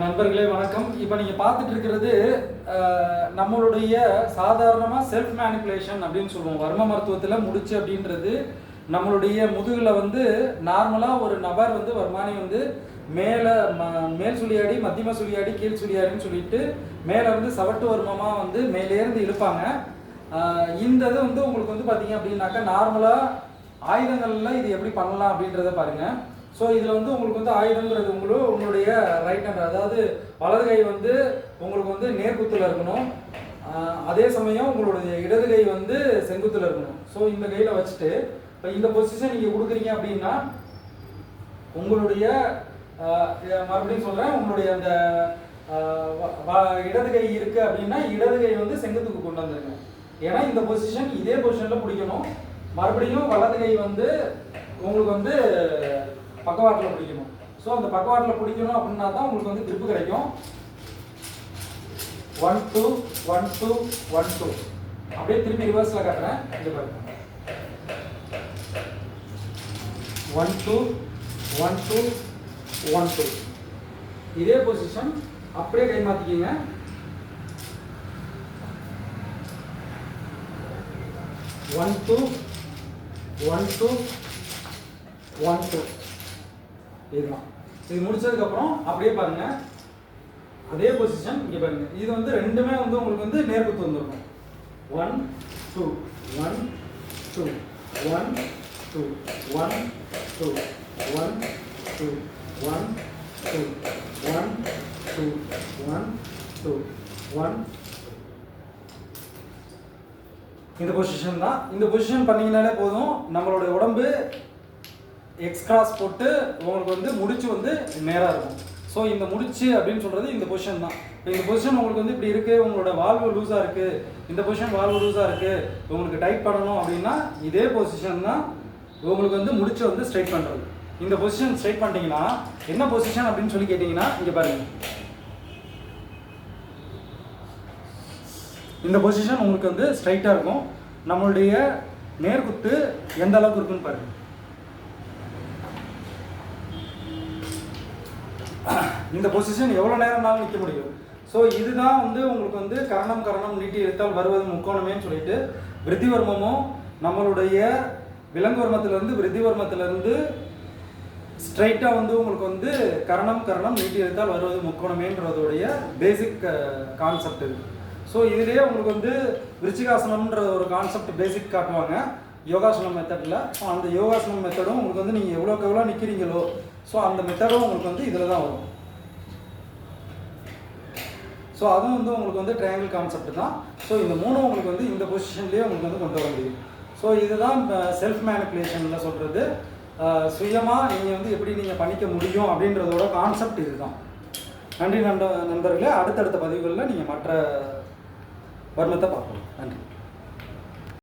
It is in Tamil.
நண்பர்களே வணக்கம். இப்போ நீங்கள் பார்த்துட்டு இருக்கிறது நம்மளுடைய சாதாரணமாக செல்ஃப் மேனிப்புலேஷன் அப்படின்னு சொல்லுவோம். வர்ம மருத்துவத்தில் முடிச்சு அப்படின்றது நம்மளுடைய முதுகில் வந்து நார்மலாக ஒரு நபர் வந்து வர்மானி வந்து மேலே ம- மேல் சுழியாடி மத்தியம சுழியாடி கீழ் சுழியாடின்னு சொல்லிட்டு மேலே வந்து சவட்டு வர்மமாக வந்து மேலேருந்து இழுப்பாங்க. இந்த இது வந்து உங்களுக்கு வந்து பார்த்தீங்க அப்படின்னாக்கா நார்மலாக ஆயுதங்களில் இது எப்படி பண்ணலாம் அப்படின்றத பாருங்கள் ஸோ இதில் வந்து உங்களுக்கு வந்து ஆயுதங்கிறது உங்களுக்கு உங்களுடைய ரைட் ஹேண்ட் அதாவது வலது கை வந்து உங்களுக்கு வந்து நேர்குத்தில் இருக்கணும். அதே சமயம் உங்களுடைய இடது கை வந்து செங்குத்தில் இருக்கணும். ஸோ இந்த கையில் வச்சுட்டு இப்போ இந்த பொசிஷன் நீங்கள் கொடுக்குறீங்க அப்படின்னா உங்களுடைய மறுபடியும் சொல்கிறேன் உங்களுடைய அந்த வ- வ- இடது கை இருக்குது அப்படின்னா இடது கை வந்து செங்குத்துக்கு கொண்டு வந்துருங்க. ஏன்னா இந்த பொசிஷன் இதே பொசிஷனில் பிடிக்கணும். மறுபடியும் வலது கை வந்து உங்களுக்கு வந்து பக்கவாட்டில் பிடிக்கணும். ஸோ அந்த பக்கவாட்டில் பிடிக்கணும் அப்படின்னா தான் உங்களுக்கு வந்து திருப்பு கிடைக்கும். One two one two one two அப்படியே திருப்பி ரிவர்ஸில் காட்டுறேன். இங்கே பாருங்க. One two one two one two இதே பொசிஷன் அப்படியே கை மாற்றிக்கிங்க one two one two one two இதுதான். இது முடிச்சதுக்கப்புறம் அப்படியே பாருங்க. அதே பொசிஷன் இங்கே பாருங்க. இது வந்து ரெண்டுமே வந்து உங்களுக்கு வந்து நேர்குத்து வந்துருக்கும் one two one two one two one two one two one two one two one two one இந்த பொசிஷன் தான். இந்த பொசிஷன் பண்ணிங்கனாலே போதும். நம்மளோட உடம்பு எக்ஸ் கிராஸ் போட்டு உங்களுக்கு வந்து முடிச்சு வந்து நேராக இருக்கும். ஸோ இந்த முடிச்சு அப்படின்னு சொல்கிறது இந்த பொசிஷன் தான். இப்போ இந்த பொசிஷன் உங்களுக்கு வந்து இப்படி இருக்குது உங்களோட வால்வு லூஸாக இருக்குது இந்த பொசிஷன் வால்வு லூஸாக இருக்குது உங்களுக்கு டைட் பண்ணணும் அப்படின்னா இதே பொசிஷன் தான் உங்களுக்கு வந்து முடிச்சு வந்து ஸ்ட்ரைட் பண்ணுறது இந்த பொசிஷன் ஸ்ட்ரைட் பண்ணிட்டீங்கன்னா என்ன பொசிஷன் அப்படின்னு சொல்லி கேட்டிங்கன்னா இங்கே பாருங்கள் இந்த பொசிஷன் உங்களுக்கு வந்து ஸ்ட்ரைட்டாக இருக்கும். நம்மளுடைய நேர்குத்து எந்த அளவுக்கு இருக்குன்னு பாருங்கள் இந்த பொசிஷன் எவ்வளோ நேரம்னாலும் நிற்க முடியும். ஸோ இதுதான் வந்து உங்களுக்கு வந்து கரணம் கரணம் நீட்டி எடுத்தால் வருவது முக்கோணமேன்னு சொல்லிட்டு விருத்திவர்மமும் நம்மளுடைய விலங்குவர்மத்திலிருந்து விருத்திவர்மத்திலேருந்து ஸ்ட்ரைட்டாக வந்து உங்களுக்கு வந்து கரணம் கரணம் நீட்டி எடுத்தால் வருவது முக்கோணமேன்றதோடைய பேசிக் கான்செப்ட் இது. ஸோ இதுலேயே உங்களுக்கு வந்து விருச்சிகாசனம்ன்ற ஒரு கான்செப்ட் பேசிக் காட்டுவாங்க. யோகாசனம் மெத்தடில் ஸோ அந்த யோகாசனம் மெத்தடும் உங்களுக்கு வந்து நீங்கள் எவ்வளோக்கு எவ்வளோ நிற்கிறீங்களோ ஸோ அந்த மெத்தடும் உங்களுக்கு வந்து இதில் தான் வரும். ஸோ அதுவும் வந்து உங்களுக்கு வந்து ட்ரையாங்கிள் கான்செப்ட் தான். ஸோ இந்த மூணும் உங்களுக்கு வந்து இந்த பொசிஷன்லேயே உங்களுக்கு வந்து கொண்டு வர முடியும். ஸோ இதுதான் செல்ஃப் மேனிப்புலேஷனில் சொல்கிறது சுயமாக நீங்கள் வந்து எப்படி நீங்கள் பண்ணிக்க முடியும் அப்படின்றதோட கான்செப்ட் இதுதான். நன்றி நண்ப நண்பர்களே. அடுத்தடுத்த பதிவுகளில் நீங்கள் மற்ற வர்ணத்தை பார்க்கலாம். நன்றி.